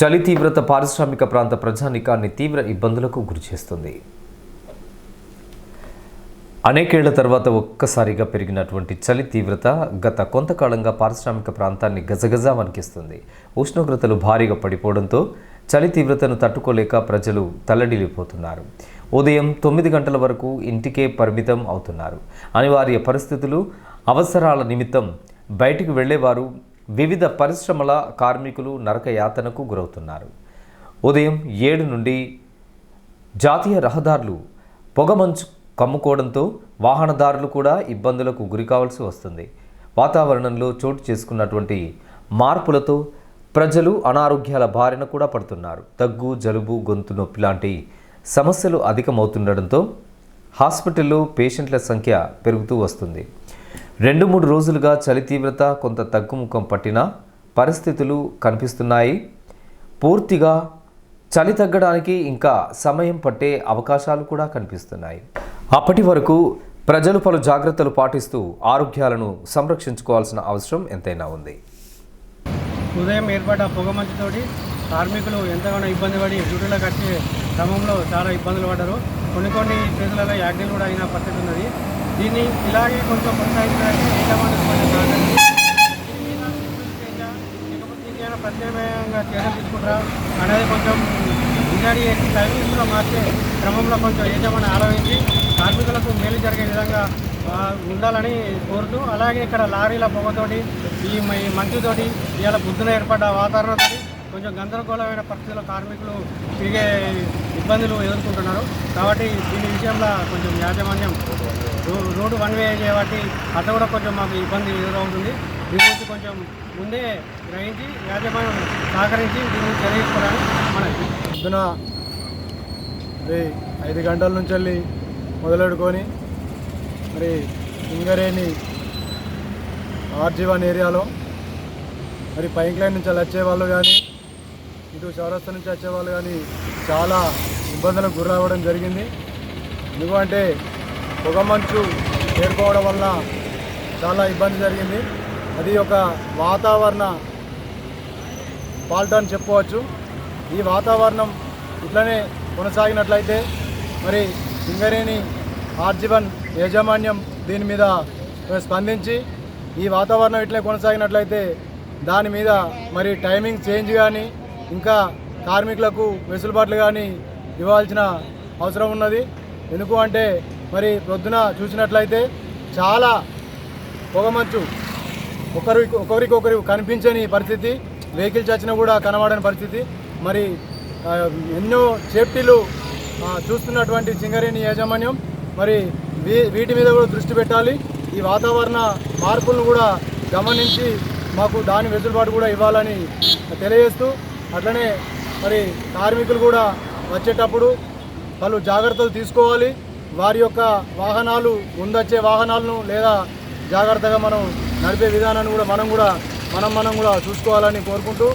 చలి తీవ్రత పారిశ్రామిక ప్రాంత ప్రజానికాన్ని తీవ్ర ఇబ్బందులకు గురిచేస్తుంది అనేకేళ్ళ తర్వాత ఒక్కసారిగా పెరిగినటువంటి చలి తీవ్రత గత కొంతకాలంగా పారిశ్రామిక ప్రాంతాన్ని గజగజా వణికిస్తుంది. ఉష్ణోగ్రతలు భారీగా పడిపోవడంతో చలి తీవ్రతను తట్టుకోలేక ప్రజలు తల్లడిల్లిపోతున్నారు. ఉదయం తొమ్మిది గంటల వరకు ఇంటికే పరిమితం అవుతున్నారు. అనివార్య పరిస్థితులు అవసరాల నిమిత్తం బయటికి వెళ్ళేవారు వివిధ పరిశ్రమల కార్మికులు నరక యాతనకు గురవుతున్నారు. ఉదయం ఏడు నుండి జాతీయ రహదారులు పొగమంచు కమ్ముకోవడంతో వాహనదారులు కూడా ఇబ్బందులకు గురికావాల్సి వస్తుంది. వాతావరణంలో చోటు చేసుకున్నటువంటి మార్పులతో ప్రజలు అనారోగ్యాల బారిన కూడా పడుతున్నారు. దగ్గు జలుబు గొంతు నొప్పి లాంటి సమస్యలు అధికమవుతుండడంతో హాస్పిటల్లో పేషెంట్ల సంఖ్య పెరుగుతూ వస్తుంది. రెండు మూడు రోజులుగా చలి తీవ్రత కొంత తగ్గుముఖం పట్టిన పరిస్థితులు కనిపిస్తున్నాయి. పూర్తిగా చలి తగ్గడానికి ఇంకా సమయం పట్టే అవకాశాలు కూడా కనిపిస్తున్నాయి. అప్పటి వరకు ప్రజలు పలు జాగ్రత్తలు పాటిస్తూ ఆరోగ్యాలను సంరక్షించుకోవాల్సిన అవసరం ఎంతైనా ఉంది. ఉదయం ఏర్పడ్డ పొగమంచుతోటి కార్మికులు ఎంతగానో ఇబ్బంది పడి డ్యూటీలో కట్టే క్రమంలో చాలా ఇబ్బందులు పడ్డారు. కొన్ని కొన్ని ప్లేసులలో యాక్సిడెంట్ కూడా అయిన పరిస్థితి ఉన్నది. దీన్ని ఇలాగే కొంచెం కొనసాగించడానికి యజమానులు కొంచెం ఏమైనా ప్రత్యామ్నాయంగా చర్యలు తీసుకుంటారా అనేది కొంచెం ఇలాంటి చేసి టైమింగ్స్లో మార్చే క్రమంలో కొంచెం యజమాని ఆలోచించి కార్మికులకు మేలు జరిగే విధంగా ఉండాలని కోరుతూ అలాగే ఇక్కడ లారీల పొగతోటి ఈ మంచుతోటి ఇవాళ పొద్దున ఏర్పడ్డ వాతావరణంతో కొంచెం గందరగోళమైన పరిస్థితుల్లో కార్మికులు తిరిగే ఇబ్బందులు ఎదుర్కొంటున్నారు. కాబట్టి దీని విషయంలో కొంచెం యాజమాన్యం రో- రోడ్డు వన్ వే చేయబట్టి అట్లా కూడా కొంచెం మాకు ఇబ్బంది ఎదురవుతుంది. దీని గురించి కొంచెం ముందే గ్రహించి యాజమాన్యం సహకరించి దీన్ని గురించి తెలియజేసుకోవడానికి మనకి పొద్దున మరి ఐదు గంటల నుంచి వెళ్ళి మొదలెడుకొని మరి సింగరేణి ఆర్జీవన్ ఏరియాలో మరి పైక్ లైన్ నుంచి వచ్చే వాళ్ళు కానీ ఇటు చౌరస్తా నుంచి వచ్చేవాళ్ళు కానీ చాలా ఇబ్బందులకు గురవడం జరిగింది. ఎందుకంటే పొగమంచు చేరుకోవడం వల్ల చాలా ఇబ్బంది జరిగింది. అది ఒక వాతావరణ ఫాల్ట్ అని చెప్పుకోవచ్చు. ఈ వాతావరణం ఇట్లనే కొనసాగినట్లయితే మరి సింగరేణి ఆర్జీవన్ యాజమాన్యం దీని మీద స్పందించి ఈ వాతావరణం ఇట్లే కొనసాగినట్లయితే దాని మీద మరి టైమింగ్ చేంజ్ కానీ ఇంకా కార్మికులకు వెసులుబాట్లు కానీ ఇవ్వాల్సిన అవసరం ఉన్నది. ఎందుకు అంటే మరి ప్రొద్దున చూసినట్లయితే చాలా పొగమంచు ఒకరి ఒకరికొకరు కనిపించని పరిస్థితి వెహికల్స్ వచ్చినా కూడా కనబడని పరిస్థితి. మరి ఎన్నో సేఫ్టీలు చూస్తున్నటువంటి సింగరేణి యాజమాన్యం మరి వీ- వీటి మీద కూడా దృష్టి పెట్టాలి. ఈ వాతావరణ మార్పులను కూడా గమనించి మాకు దాని వెసులుబాటు కూడా ఇవ్వాలని తెలియజేస్తూ అట్లనే మరి కార్మికులు కూడా వచ్చేటప్పుడు పలు జాగ్రత్తలు తీసుకోవాలి. వారి యొక్క వాహనాలు ముందొచ్చే వాహనాలను లేదా జాగ్రత్తగా మనం నడిపే విధానాన్ని కూడా మనం కూడా మనం మనం కూడా చూసుకోవాలని కోరుకుంటూ